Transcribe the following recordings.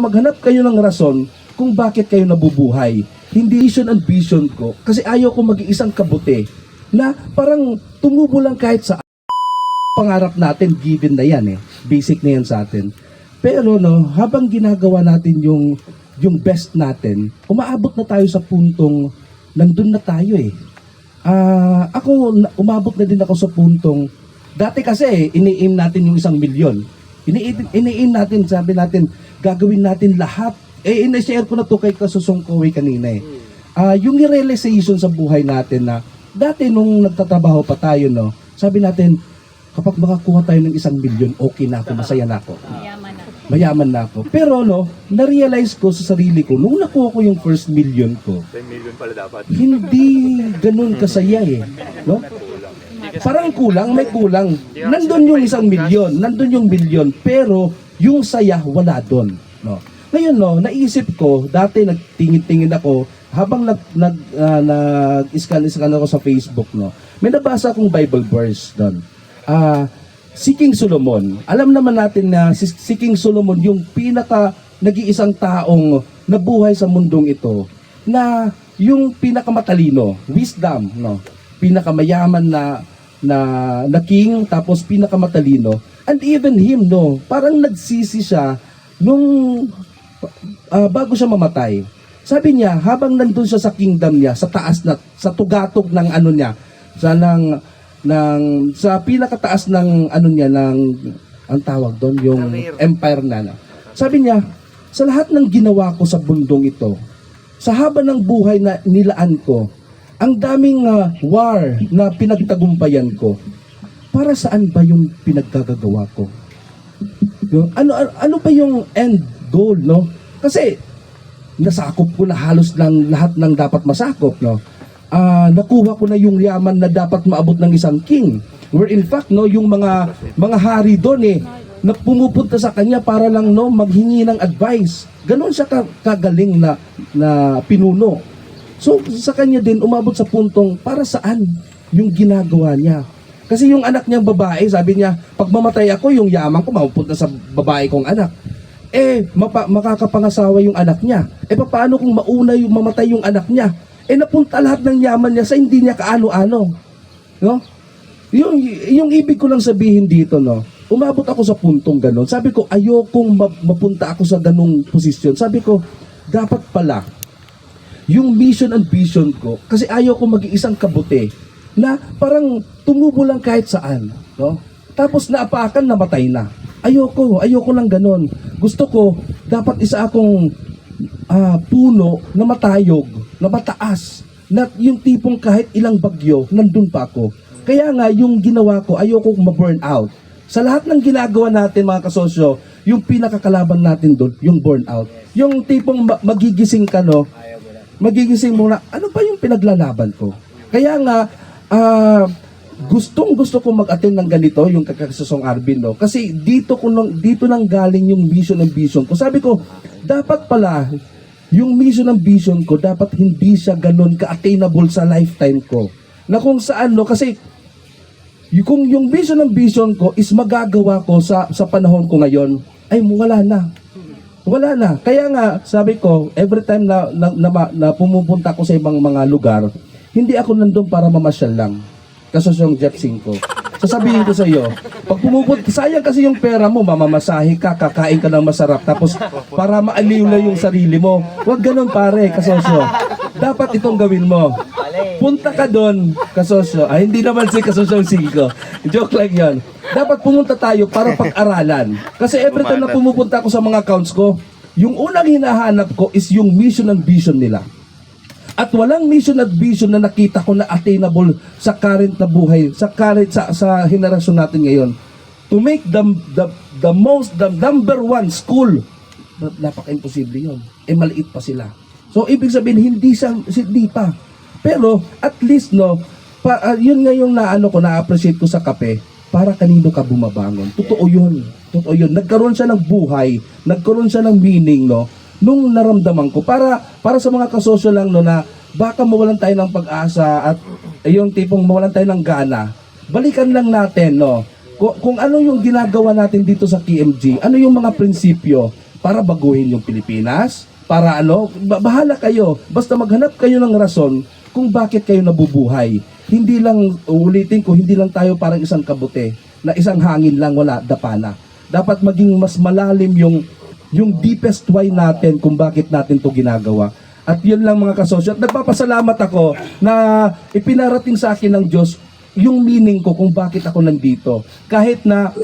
Maghanap kayo ng rason kung bakit kayo nabubuhay. Hindi vision and vision ko. Kasi ayaw ko maging isang kabuti na parang tumubo lang kahit sa pangarap natin, given na yan eh. Basic na yan sa atin. Pero no, habang ginagawa natin yung yung best natin, umaabot na tayo sa puntong nandun na tayo eh. Ah, ako umabot na din ako sa puntong dati kasi ini-aim natin yung isang milyon. Ini- Ini-aim natin, sabi natin, gagawin natin lahat. Eh, ina-share ko na to kay Kasusong Kowe kanina eh. Ah, yung realization sa buhay natin na dati nung nagtatrabaho pa tayo, no, sabi natin, kapag makakuha tayo ng isang milyon, okay na ako, masaya na ako Yaman na. mayaman na ako. Pero no, na-realize ko sa sarili ko, nung nakuha ko yung first million ko, 10 million pala dapat. hindi ganun kasaya eh. No? Parang kulang, may kulang. Nandun yung isang milyon, nandun yung milyon, pero yung saya wala doon. No? Ngayon no, naisip ko, dati nagtingin-tingin ako, habang nag, nag, ah, nag-scan-scan ako sa Facebook, no, may nabasa akong Bible verse doon. Ah, si King Solomon, alam naman natin na si, si King Solomon yung pinaka nag-iisang taong nabuhay sa mundong ito na yung pinakamatalino, wisdom, no? Pinakamayaman na na na king tapos pinakamatalino. And even him, no, parang nagsisi siya nung ah, bago siya mamatay. Sabi niya, habang nandun siya sa kingdom niya, sa taas na, sa tugatog ng ano niya, sa ng, ng, sa pinakataas ng ano niya, ng, ang tawag doon, yung empire na. na. Sabi niya, sa lahat ng ginawa ko sa bundong ito, sa haba ng buhay na nilaan ko, ang daming ah, war na pinagtagumpayan ko, para saan ba yung pinaggagawa ko? Ano, ano, ano ba yung end goal, no? Kasi, nasakop ko na halos lang lahat ng dapat masakop, no? Ah, nakuha ko na yung yaman na dapat maabot ng isang king. Where in fact, no, yung mga mga hari doon eh, na pumupunta sa kanya para lang no maghingi ng advice. Ganon siya ka- kagaling na na pinuno. So sa kanya din umabot sa puntong para saan yung ginagawa niya. Kasi yung anak niyang babae, sabi niya, pag mamatay ako, yung yaman ko mapupunta sa babae kong anak. Eh, mapa, makakapangasawa yung anak niya. Eh, paano kung mauna yung mamatay yung anak niya? Eh, napunta lahat ng yaman niya sa hindi niya kaano-ano. No? Yung, yung ibig ko lang sabihin dito, no? Umabot ako sa puntong ganon. Sabi ko, ayokong ma- mapunta ako sa ganong posisyon. Sabi ko, dapat pala, yung mission and vision ko, kasi ayaw ko maging isang kabuti, na parang tumubo lang kahit saan. No? Tapos naapakan, namatay na. Ayoko, ayoko lang ganon. Gusto ko, dapat isa akong ah, puno na matayog, na mataas, na yung tipong kahit ilang bagyo, nandun pa ako. Kaya nga, yung ginawa ko, ayoko ma-burn out. Sa lahat ng ginagawa natin, mga kasosyo, yung pinakakalaban natin doon, yung burnout. Yung tipong ma- magigising ka, no? Magigising mo na, ano ba yung pinaglalaban ko? Kaya nga, ah, gustong gusto ko mag-attend ng ganito, yung kakasosong Arvin, no? Kasi dito ko nang, dito nang galing yung vision ng vision ko. Sabi ko, dapat pala, yung mission ng vision ko, dapat hindi siya ganun ka-attainable sa lifetime ko. Na kung saan, no? Kasi, yung, kung yung vision ng vision ko is magagawa ko sa, sa panahon ko ngayon, ay wala na. Wala na. Kaya nga, sabi ko, every time na, na, na, na pumupunta ako sa ibang mga lugar, hindi ako nandun para mamasyal lang. Kaso yung jet ko. Sasabihin ko sa iyo, pag pumupunta, sayang kasi yung pera mo, mamamasahe ka, kakain ka ng masarap, tapos para maaliw na yung sarili mo. Huwag ganun pare, kasosyo. Dapat itong gawin mo. Punta ka doon, kasosyo. Ay, hindi naman si kasosyo ko. Joke lang yon. Dapat pumunta tayo para pag-aralan. Kasi every time na pumupunta ako sa mga accounts ko, yung unang hinahanap ko is yung mission and vision nila. At walang mission at vision na nakita ko na attainable sa current na buhay, sa current sa, sa henerasyon natin ngayon. To make the, the, the most, the number one school, na- napaka-imposible yun. Eh, maliit pa sila. So, ibig sabihin, hindi siya, hindi pa. Pero, at least, no, pa, ah, yun nga yung naano ko, na-appreciate ko sa kape, para kanino ka bumabangon. Totoo yun. Totoo yun. Nagkaroon siya ng buhay, nagkaroon siya ng meaning, no, nung naramdaman ko. Para, para sa mga kasosyo lang, no, na baka mawalan tayo ng pag-asa at yung tipong mawalan tayo ng gana, balikan lang natin, no, kung, kung ano yung ginagawa natin dito sa KMG, ano yung mga prinsipyo para baguhin yung Pilipinas, para ano, ba- bahala kayo. Basta maghanap kayo ng rason kung bakit kayo nabubuhay. Hindi lang, ulitin ko, hindi lang tayo parang isang kabute, na isang hangin lang, wala, dapana. Dapat maging mas malalim yung, yung deepest why natin kung bakit natin to ginagawa. At yun lang mga kasosyo. At nagpapasalamat ako na ipinarating sa akin ng Diyos yung meaning ko kung bakit ako nandito. Kahit na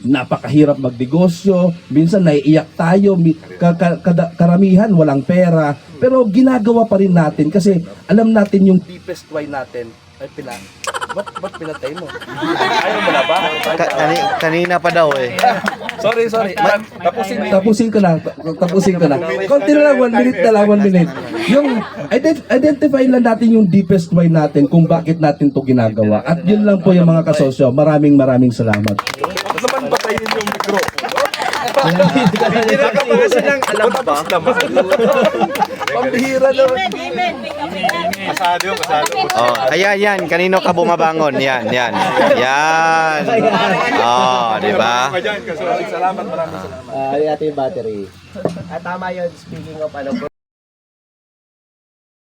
napakahirap magnegosyo, minsan naiiyak tayo, ka- ka- kada- karamihan walang pera, pero ginagawa pa rin natin kasi alam natin yung deepest why natin. Ay, pina... Ba't, ba't pinatay mo? Ayaw mo na ba? Ka- kani- kanina pa daw eh. Sorry, sorry. Ma- tapusin, tapusin ko na. Ta- Tapusin ko na. Konti na lang, one minute na lang, one minute. Yung, ident- identify lang natin yung deepest why natin kung bakit natin to ginagawa. At yun lang po yung mga kasosyo. Maraming maraming salamat. Baka pa kasi nang alam pa. Pambihira naman. Oh, ayan, yan. Kanino ka bumabangon? Yan, yan. Yan. Oh, di ba? Ah, uh, yung battery. At tama yun, speaking of ano,